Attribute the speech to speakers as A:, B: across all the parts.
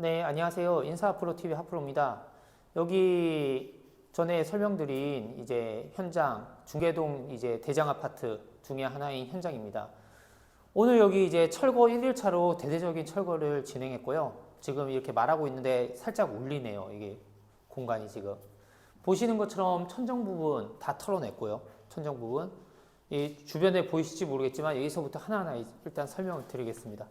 A: 네, 안녕하세요. 인사 프로 TV 하프로입니다. 여기 전에 설명드린 이제 현장 중계동 이제 대장 아파트 중에 하나인 현장입니다. 오늘 여기 이제 철거 1일차로 대대적인 철거를 진행했고요. 지금 이렇게 말하고 있는데 살짝 울리네요. 이게 공간이 지금 보시는 것처럼 천정 부분 다 털어냈고요. 천정 부분 이 주변에 보이실지 모르겠지만 여기서부터 하나하나 일단 설명을 드리겠습니다.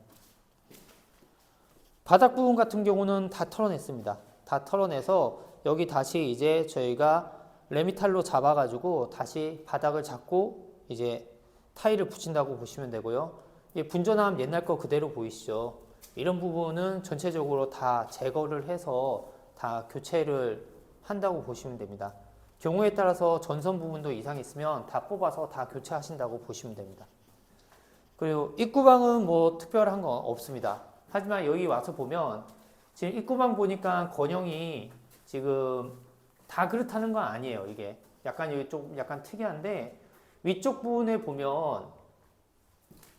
A: 바닥 부분 같은 경우는 다 털어냈습니다. 다 털어내서 여기 다시 이제 저희가 레미탈로 잡아가지고 다시 바닥을 잡고 이제 타일을 붙인다고 보시면 되고요. 이 분전함 옛날 거 그대로 보이시죠? 이런 부분은 전체적으로 다 제거를 해서 다 교체를 한다고 보시면 됩니다. 경우에 따라서 전선 부분도 이상이 있으면 다 뽑아서 다 교체하신다고 보시면 됩니다. 그리고 입구방은 뭐 특별한 건 없습니다. 하지만 여기 와서 보면 지금 입구방 보니까 건형이 지금 다 그렇다는 건 아니에요. 이게 약간 여기 좀 약간 특이한데 위쪽 부분에 보면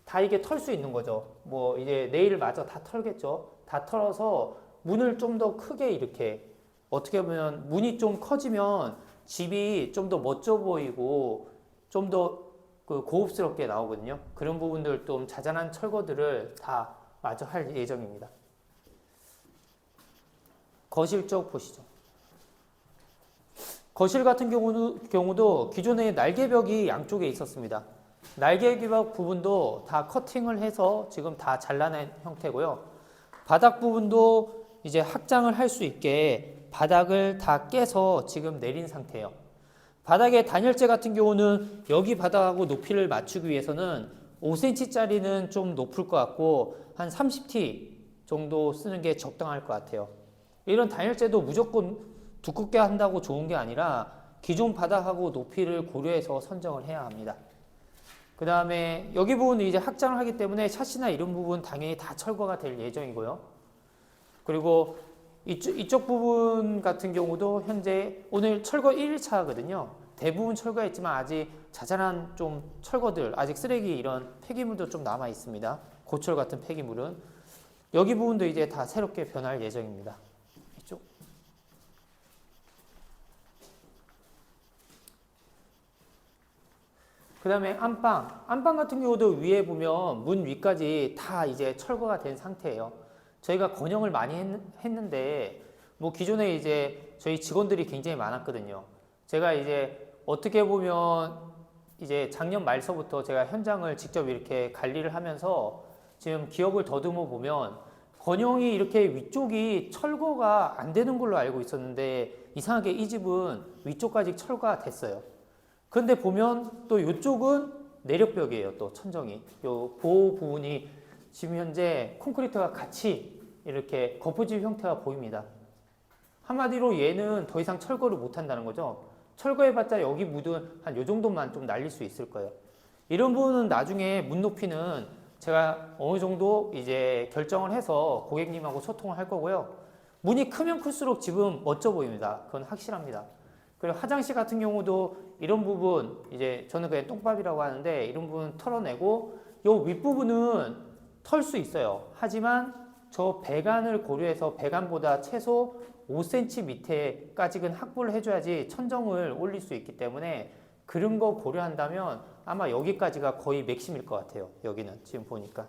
A: 다 이게 털 수 있는 거죠. 뭐 이제 네일 마저 다 털겠죠. 다 털어서 문을 좀 더 크게 이렇게 어떻게 보면 문이 좀 커지면 집이 좀 더 멋져 보이고 좀더그 고급스럽게 나오거든요. 그런 부분들 좀 자잘한 철거들을 다 마저 할 예정입니다. 거실 쪽 보시죠. 거실 같은 경우도, 경우도 기존에 날개벽이 양쪽에 있었습니다. 날개벽 부분도 다 커팅을 해서 지금 다 잘라낸 형태고요. 바닥 부분도 이제 확장을 할 수 있게 바닥을 다 깨서 지금 내린 상태예요. 바닥의 단열재 같은 경우는 여기 바닥하고 높이를 맞추기 위해서는 5cm짜리는 좀 높을 것 같고 한 30T 정도 쓰는 게 적당할 것 같아요. 이런 단열재도 무조건 두껍게 한다고 좋은 게 아니라 기존 바닥하고 높이를 고려해서 선정을 해야 합니다. 그 다음에 여기 부분은 이제 확장을 하기 때문에 샷이나 이런 부분 당연히 다 철거가 될 예정이고요. 그리고 이쪽, 이쪽 부분 같은 경우도 현재 오늘 철거 1일차거든요. 대부분 철거했지만 아직 자잘한 좀 철거들, 아직 쓰레기 이런 폐기물도 좀 남아 있습니다. 고철 같은 폐기물은 여기 부분도 이제 다 새롭게 변할 예정입니다. 이쪽. 그 다음에 안방. 안방 같은 경우도 위에 보면 문 위까지 다 이제 철거가 된 상태예요. 저희가 건영을 많이 했, 는데 뭐 기존에 이제 저희 직원들이 굉장히 많았거든요. 제가 이제 어떻게 보면 이제 작년 말서부터 제가 현장을 직접 이렇게 관리를 하면서 지금 기억을 더듬어 보면 건영이 이렇게 위쪽이 철거가 안 되는 걸로 알고 있었는데 이상하게 이 집은 위쪽까지 철거가 됐어요. 그런데 보면 또 이쪽은 내력벽이에요. 또 천정이. 요 보호 부분이 지금 현재 콘크리트가 같이 이렇게 거푸집 형태가 보입니다. 한마디로 얘는 더 이상 철거를 못 한다는 거죠. 철거해봤자 여기 묻은 한요 정도만 좀 날릴 수 있을 거예요. 이런 부분은 나중에 문 높이는 제가 어느 정도 이제 결정을 해서 고객님하고 소통을 할 거고요. 문이 크면 클수록 집은 멋져 보입니다. 그건 확실합니다. 그리고 화장실 같은 경우도 이런 부분 이제 저는 그냥 똥밥이라고 하는데 이런 부분 털어내고 요 윗부분은 털 수 있어요. 하지만 저 배관을 고려해서 배관보다 최소 5cm 밑에까지는 확보를 해줘야지 천정을 올릴 수 있기 때문에 그런 거 고려한다면 아마 여기까지가 거의 맥심일 것 같아요. 여기는 지금 보니까.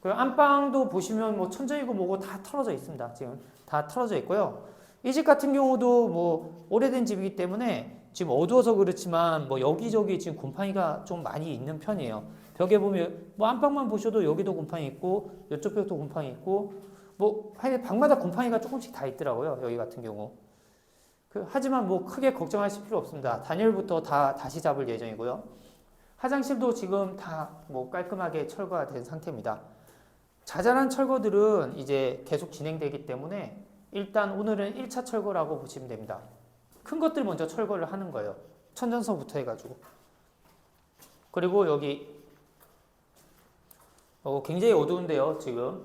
A: 그 안방도 보시면 뭐 천정이고 뭐고 다 털어져 있습니다. 지금 다 털어져 있고요. 이 집 같은 경우도 뭐 오래된 집이기 때문에 지금 어두워서 그렇지만 뭐 여기저기 지금 곰팡이가 좀 많이 있는 편이에요. 벽에 보면 뭐 안방만 보셔도 여기도 곰팡이 있고 이쪽 벽도 곰팡이 있고 뭐 방마다 곰팡이가 조금씩 다 있더라고요. 여기 같은 경우. 그, 하지만 뭐 크게 걱정하실 필요 없습니다. 단열부터 다 다시 잡을 예정이고요. 화장실도 지금 다 뭐 깔끔하게 철거가 된 상태입니다. 자잘한 철거들은 이제 계속 진행되기 때문에 일단 오늘은 1차 철거라고 보시면 됩니다. 큰 것들 먼저 철거를 하는 거예요. 천전서부터 해가지고. 그리고 여기 어, 굉장히 어두운데요, 지금.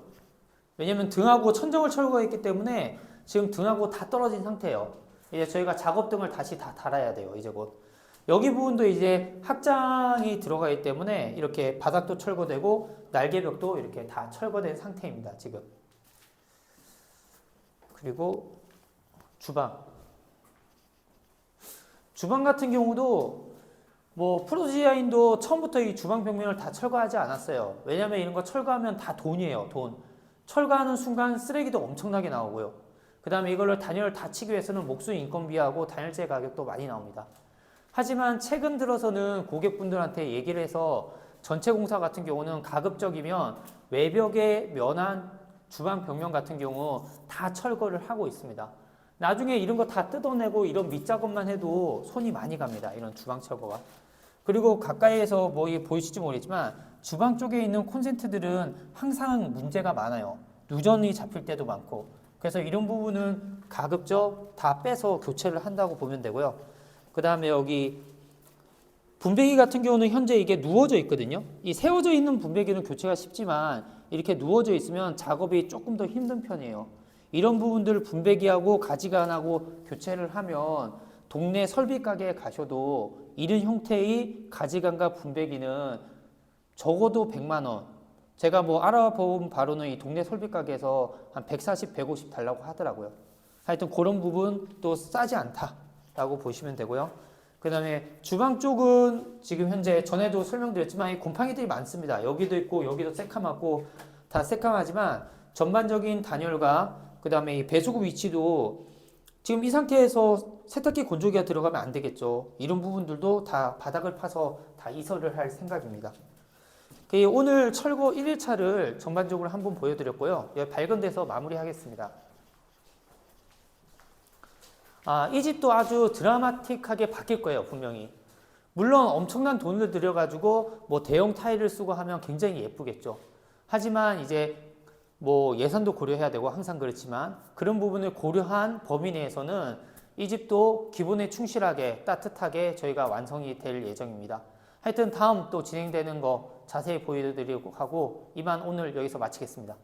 A: 왜냐면 등하고 천정을 철거했기 때문에 지금 등하고 다 떨어진 상태예요. 이제 저희가 작업등을 다시 다 달아야 돼요, 이제 곧. 여기 부분도 이제 확장이 들어가기 때문에 이렇게 바닥도 철거되고 날개벽도 이렇게 다 철거된 상태입니다, 지금. 그리고 주방. 주방 같은 경우도 뭐 프로지아인도 처음부터 이 주방 벽면을 다 철거하지 않았어요. 왜냐면 이런 거 철거하면 다 돈이에요. 돈. 철거하는 순간 쓰레기도 엄청나게 나오고요. 그 다음에 이걸로 단열을 다 치기 위해서는 목수 인건비하고 단열재 가격도 많이 나옵니다. 하지만 최근 들어서는 고객분들한테 얘기를 해서 전체 공사 같은 경우는 가급적이면 외벽에 면한 주방 벽면 같은 경우 다 철거를 하고 있습니다. 나중에 이런 거 다 뜯어내고 이런 밑작업만 해도 손이 많이 갑니다. 이런 주방 철거가. 그리고 가까이에서 뭐 보이실지 모르겠지만 주방 쪽에 있는 콘센트들은 항상 문제가 많아요. 누전이 잡힐 때도 많고. 그래서 이런 부분은 가급적 다 빼서 교체를 한다고 보면 되고요. 그 다음에 여기 분배기 같은 경우는 현재 이게 누워져 있거든요. 이 세워져 있는 분배기는 교체가 쉽지만 이렇게 누워져 있으면 작업이 조금 더 힘든 편이에요. 이런 부분들을 분배기하고 가지간하고 교체를 하면 동네 설비 가게에 가셔도 이런 형태의 가지간과 분배기는 적어도 100만 원. 제가 뭐 알아본 바로는 이 동네 설비 가게에서 한 140, 150 달라고 하더라고요. 하여튼 그런 부분 또 싸지 않다라고 보시면 되고요. 그 다음에 주방 쪽은 지금 현재 전에도 설명드렸지만 이 곰팡이들이 많습니다. 여기도 있고 여기도 새카맣고 다 새카맣지만 전반적인 단열과 그 다음에 이 배수구 위치도 지금 이 상태에서 세탁기 건조기가 들어가면 안 되겠죠. 이런 부분들도 다 바닥을 파서 다 이설을 할 생각입니다. 그 오늘 철거 1일차를 전반적으로 한번 보여드렸고요. 여기 밝은 데서 마무리하겠습니다. 아, 이 집도 아주 드라마틱하게 바뀔 거예요, 분명히. 물론 엄청난 돈을 들여가지고 뭐 대형 타일을 쓰고 하면 굉장히 예쁘겠죠. 하지만 이제 뭐 예산도 고려해야 되고 항상 그렇지만 그런 부분을 고려한 범위 내에서는 이 집도 기본에 충실하게 따뜻하게 저희가 완성이 될 예정입니다. 하여튼 다음 또 진행되는 거 자세히 보여드리고 하고 이만 오늘 여기서 마치겠습니다.